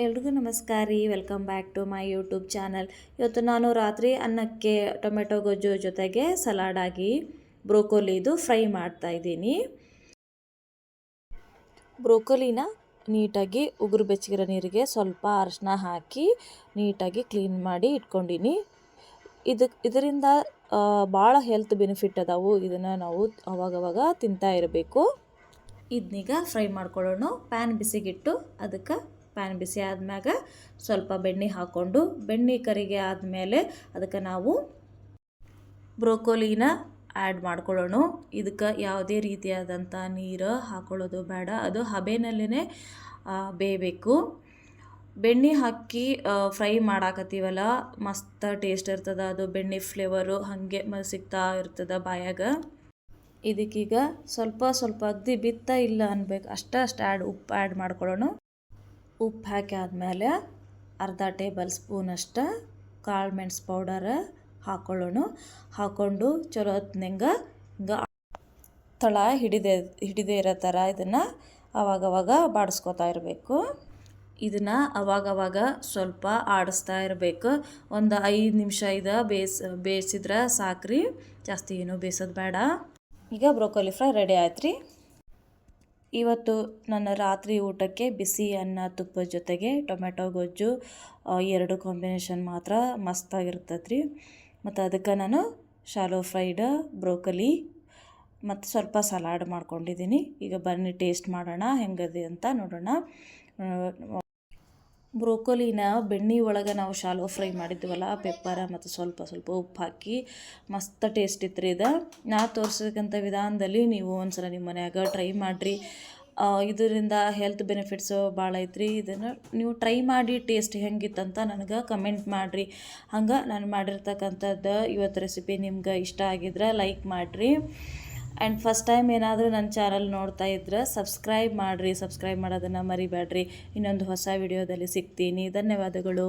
ಎಲ್ರಿಗೂ ನಮಸ್ಕಾರ ರೀ. Welcome back to my YouTube channel ಇವತ್ತು ನಾನು ರಾತ್ರಿ ಅನ್ನಕ್ಕೆ ಟೊಮೆಟೊ ಗೊಜ್ಜು ಜೊತೆಗೆ ಸಲಾಡ್ ಆಗಿ ಬ್ರೋಕೋಲಿದು ಫ್ರೈ ಮಾಡ್ತಾ ಇದ್ದೀನಿ. ಬ್ರೋಕೋಲಿನ ನೀಟಾಗಿ ಉಗುರು ಬೆಚ್ಚಗಿರೋ ನೀರಿಗೆ ಸ್ವಲ್ಪ ಅರಶಿನ ಹಾಕಿ ನೀಟಾಗಿ ಕ್ಲೀನ್ ಮಾಡಿ ಇಟ್ಕೊಂಡಿನಿ. ಇದಕ್ಕೆ ಇದರಿಂದ ಭಾಳ ಹೆಲ್ತ್ ಬೆನಿಫಿಟ್ ಅದಾವು. ಇದನ್ನು ನಾವು ಅವಾಗವಾಗ ತಿಂತಾ ಇರಬೇಕು. ಇದನ್ನೀಗ ಫ್ರೈ ಮಾಡ್ಕೊಳ್ಳೋಣ. ಪ್ಯಾನ್ ಬಿಸಿಗಿಟ್ಟು, ಅದಕ್ಕೆ ಪ್ಯಾನ್ ಬಿಸಿ ಆದಮ್ಯಾಗ ಸ್ವಲ್ಪ ಬೆಣ್ಣೆ ಹಾಕ್ಕೊಂಡು ಬೆಣ್ಣೆ ಕರಿಗೆ ಆದಮೇಲೆ ಅದಕ್ಕೆ ನಾವು ಬ್ರೋಕೋಲಿನ ಆ್ಯಡ್ ಮಾಡ್ಕೊಳ್ಳೋಣ. ಇದಕ್ಕೆ ಯಾವುದೇ ರೀತಿಯಾದಂಥ ನೀರು ಹಾಕೊಳ್ಳೋದು ಬೇಡ. ಅದು ಹಬೆನಲ್ಲೇ ಬೇಯಬೇಕು. ಬೆಣ್ಣೆ ಹಾಕಿ ಫ್ರೈ ಮಾಡಾಕತ್ತೀವಲ್ಲ, ಮಸ್ತ ಟೇಸ್ಟ್ ಇರ್ತದೆ ಅದು, ಬೆಣ್ಣೆ ಫ್ಲೇವರು ಹಾಗೆ ಮ ಸಿಗ್ತಾ ಇರ್ತದೆ ಬಾಯಾಗ. ಇದಕ್ಕೀಗ ಸ್ವಲ್ಪ ಸ್ವಲ್ಪ ಅಗ್ದಿ ಬಿತ್ತ ಇಲ್ಲ ಅನ್ಬೇಕು. ಅಷ್ಟ ಅಷ್ಟು ಆ್ಯಡ್ ಉಪ್ಪು ಆ್ಯಡ್ ಮಾಡ್ಕೊಳ್ಳೋಣ. ಉಪ್ಪು ಹಾಕಿ ಆದಮೇಲೆ ಅರ್ಧ ಟೇಬಲ್ ಸ್ಪೂನಷ್ಟು ಕಾಳು ಮೆಣಸು ಪೌಡರ್ ಹಾಕೊಳ್ಳೋಣ. ಹಾಕ್ಕೊಂಡು ಚಲೋ ಹೊತ್ನಂಗೆ ಹಿಂಗೆ ತಳ ಹಿಡಿದೇ ಹಿಡಿದೇ ಇರೋ ಥರ ಇದನ್ನು ಅವಾಗವಾಗ ಬಾಡಿಸ್ಕೊತಾ ಇರಬೇಕು. ಇದನ್ನು ಅವಾಗವಾಗ ಸ್ವಲ್ಪ ಆಡಿಸ್ತಾ ಇರಬೇಕು. ಒಂದು ಐದು ನಿಮಿಷ ಇದು ಬೇಯಿಸ್ ಬೇಯಿಸಿದ್ರೆ ಸಾಕ್ರಿ. ಜಾಸ್ತಿ ಏನು ಬೇಯಿಸೋದು ಬೇಡ. ಈಗ ಬ್ರೋಕೊಲಿ ಫ್ರೈ ರೆಡಿ ಆಯ್ತು ರೀ ಇವತ್ತು ನನ್ನ ರಾತ್ರಿ ಊಟಕ್ಕೆ ಬಿಸಿ ಅನ್ನ ತುಪ್ಪದ ಜೊತೆಗೆ ಟೊಮೆಟೊ ಗೊಜ್ಜು ಎರಡು ಕಾಂಬಿನೇಷನ್ ಮಾತ್ರ ಮಸ್ತಾಗಿರ್ತದೆ ರೀ ಮತ್ತು ಅದಕ್ಕೆ ನಾನು ಶಾಲೋ ಫ್ರೈಡ್ ಬ್ರೋಕಲಿ ಮತ್ತು ಸ್ವಲ್ಪ ಸಲಾಡ್ ಮಾಡ್ಕೊಂಡಿದ್ದೀನಿ. ಈಗ ಬನ್ನಿ ಟೇಸ್ಟ್ ಮಾಡೋಣ, ಹೆಂಗದೆ ಅಂತ ನೋಡೋಣ. ಬ್ರೋಕೊಲಿನ ಬೆಣ್ಣೆ ಒಳಗೆ ನಾವು ಶಾಲೋ ಫ್ರೈ ಮಾಡಿದ್ವಲ್ಲ ಪೆಪ್ಪರ ಮತ್ತು ಸ್ವಲ್ಪ ಸ್ವಲ್ಪ ಉಪ್ಪು ಹಾಕಿ ಮಸ್ತ್ ಟೇಸ್ಟ್ ಇತ್ತು ರೀ ಇದು. ನಾ ತೋರಿಸೋಕ್ಕಂಥ ವಿಧಾನದಲ್ಲಿ ನೀವು ಒಂದ್ಸಲ ನಿಮ್ಮ ಮನ್ಯಾಗ ಟ್ರೈ ಮಾಡಿರಿ. ಇದರಿಂದ ಹೆಲ್ತ್ ಬೆನಿಫಿಟ್ಸು ಭಾಳ ಐತ್ರಿ. ಇದನ್ನು ನೀವು ಟ್ರೈ ಮಾಡಿ ಟೇಸ್ಟ್ ಹೆಂಗಿತ್ತಂತ ನನಗೆ ಕಮೆಂಟ್ ಮಾಡಿರಿ. ಹಂಗೆ ನಾನು ಮಾಡಿರ್ತಕ್ಕಂಥದ್ದು ಇವತ್ತು ರೆಸಿಪಿ ನಿಮ್ಗೆ ಇಷ್ಟ ಆಗಿದ್ರೆ ಲೈಕ್ ಮಾಡಿರಿ. ಆ್ಯಂಡ್ ಫಸ್ಟ್ ಟೈಮ್ ಏನಾದರೂ ನನ್ನ ಚಾನಲ್ ನೋಡ್ತಾ ಇದ್ರೆ ಸಬ್ಸ್ಕ್ರೈಬ್ ಮಾಡಿರಿ ಸಬ್ಸ್ಕ್ರೈಬ್ ಮಾಡೋದನ್ನು ಮರಿಬೇಡ್ರಿ ಇನ್ನೊಂದು ಹೊಸ ವಿಡಿಯೋದಲ್ಲಿ ಸಿಗ್ತೀನಿ. ಧನ್ಯವಾದಗಳು.